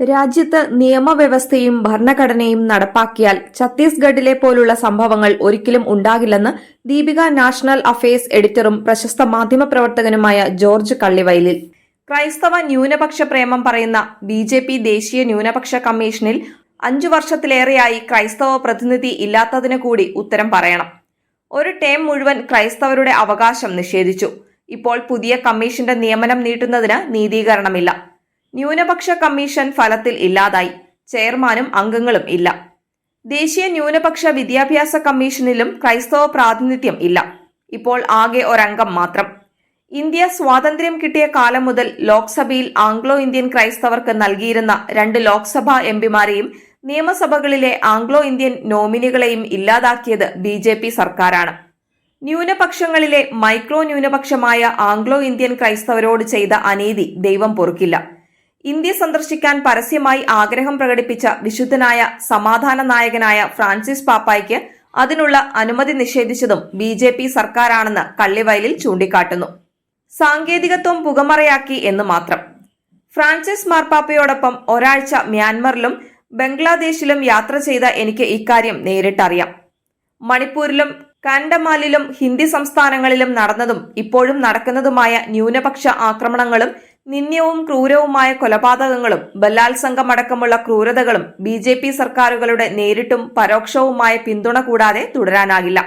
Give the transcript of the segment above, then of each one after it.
രാജ്യത്ത് നിയമവ്യവസ്ഥയും ഭരണഘടനയും നടപ്പാക്കിയാൽ ഛത്തീസ്ഗഡിലെ പോലുള്ള സംഭവങ്ങൾ ഒരിക്കലും ഉണ്ടാകില്ലെന്ന് ദീപിക നാഷണൽ അഫയേഴ്സ് എഡിറ്ററും പ്രശസ്ത മാധ്യമപ്രവർത്തകനുമായ ജോർജ് കള്ളിവയലിൽ. ക്രൈസ്തവ ന്യൂനപക്ഷ പ്രേമം പറയുന്ന ബി ജെ പി ദേശീയ ന്യൂനപക്ഷ കമ്മീഷനിൽ അഞ്ചു വർഷത്തിലേറെയായി ക്രൈസ്തവ പ്രതിനിധി ഇല്ലാത്തതിന് കൂടി ഉത്തരം പറയണം. ഒരു ടേം മുഴുവൻ ക്രൈസ്തവരുടെ അവകാശം നിഷേധിച്ചു. ഇപ്പോൾ പുതിയ കമ്മീഷന്റെ നിയമനം നീട്ടുന്നതിന് നീതീകരണമില്ല. ന്യൂനപക്ഷ കമ്മീഷൻ ഫലത്തിൽ ഇല്ലാതായി. ചെയർമാനും അംഗങ്ങളും ഇല്ല. ദേശീയ ന്യൂനപക്ഷ വിദ്യാഭ്യാസ കമ്മീഷനിലും ക്രൈസ്തവ പ്രാതിനിധ്യം ഇല്ല. ഇപ്പോൾ ആകെ ഒരംഗം മാത്രം. ഇന്ത്യ സ്വാതന്ത്ര്യം കിട്ടിയ കാലം മുതൽ ലോക്സഭയിൽ ആംഗ്ലോ ഇന്ത്യൻ ക്രൈസ്തവർക്ക് നൽകിയിരുന്ന രണ്ട് ലോക്സഭാ എംപിമാരെയും നിയമസഭകളിലെ ആംഗ്ലോ ഇന്ത്യൻ നോമിനികളെയും ഇല്ലാതാക്കിയത് ബി ജെ പി സർക്കാരാണ്. ന്യൂനപക്ഷങ്ങളിലെ മൈക്രോ ന്യൂനപക്ഷമായ ആംഗ്ലോ ഇന്ത്യൻ ക്രൈസ്തവരോട് ചെയ്ത അനീതി ദൈവം പൊറുക്കില്ല. ഇന്ത്യ സന്ദർശിക്കാൻ പരസ്യമായി ആഗ്രഹം പ്രകടിപ്പിച്ച വിശുദ്ധനായ സമാധാന നായകനായ ഫ്രാൻസിസ് പാപ്പായ്ക്ക് അതിനുള്ള അനുമതി നിഷേധിച്ചതും ബി ജെ പി സർക്കാരാണെന്ന് കള്ളിവയലിൽ ചൂണ്ടിക്കാട്ടുന്നു. സാങ്കേതികത്വം പുകമറയാക്കി എന്ന് മാത്രം. ഫ്രാൻസിസ് മാർപ്പാപ്പയോടൊപ്പം ഒരാഴ്ച മ്യാൻമറിലും ബംഗ്ലാദേശിലും യാത്ര ചെയ്ത എനിക്ക് ഇക്കാര്യം നേരിട്ടറിയാം. മണിപ്പൂരിലും കാൻഡമാലിലും ഹിന്ദി സംസ്ഥാനങ്ങളിലും നടന്നതും ഇപ്പോഴും നടക്കുന്നതുമായ ന്യൂനപക്ഷ ആക്രമണങ്ങളും നിന്ദ്യവും ക്രൂരവുമായ കൊലപാതകങ്ങളും ബലാത്സംഗമടക്കമുള്ള ക്രൂരതകളും ബി ജെ പി സർക്കാരുകളുടെ നേരിട്ടും പരോക്ഷവുമായ പിന്തുണ കൂടാതെ തുടരാനാകില്ല.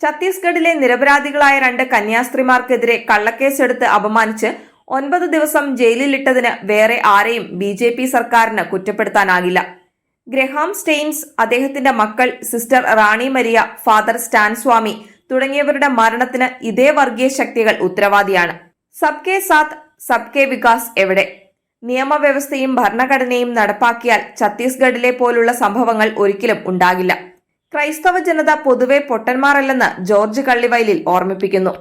ഛത്തീസ്ഗഡിലെ നിരപരാധികളായ രണ്ട് കന്യാസ്ത്രീമാർക്കെതിരെ കള്ളക്കേസെടുത്ത് അപമാനിച്ച് ഒൻപത് ദിവസം ജയിലിലിട്ടതിന് വേറെ ആരെയും ബി ജെ പി സർക്കാരിന് കുറ്റപ്പെടുത്താനാകില്ല. ഗ്രഹാം സ്റ്റെയിൻസ് അദ്ദേഹത്തിന്റെ മക്കൾ sister Rani Maria father Stan Swamy തുടങ്ങിയവരുടെ മരണത്തിന് ഇതേ വർഗീയ ശക്തികൾ ഉത്തരവാദിയാണ്. സബ്കെ സാത്ത് സബ്കെ വികാസ് എവിടെ? നിയമവ്യവസ്ഥയും ഭരണഘടനയും നടപ്പാക്കിയാൽ ഛത്തീസ്ഗഡിലെ പോലുള്ള സംഭവങ്ങൾ ഒരിക്കലും ഉണ്ടാകില്ല. ക്രൈസ്തവ ജനത പൊതുവെ പൊട്ടന്മാരല്ലെന്ന് ജോർജ് കള്ളിവയലിൽ ഓർമ്മിപ്പിക്കുന്നു.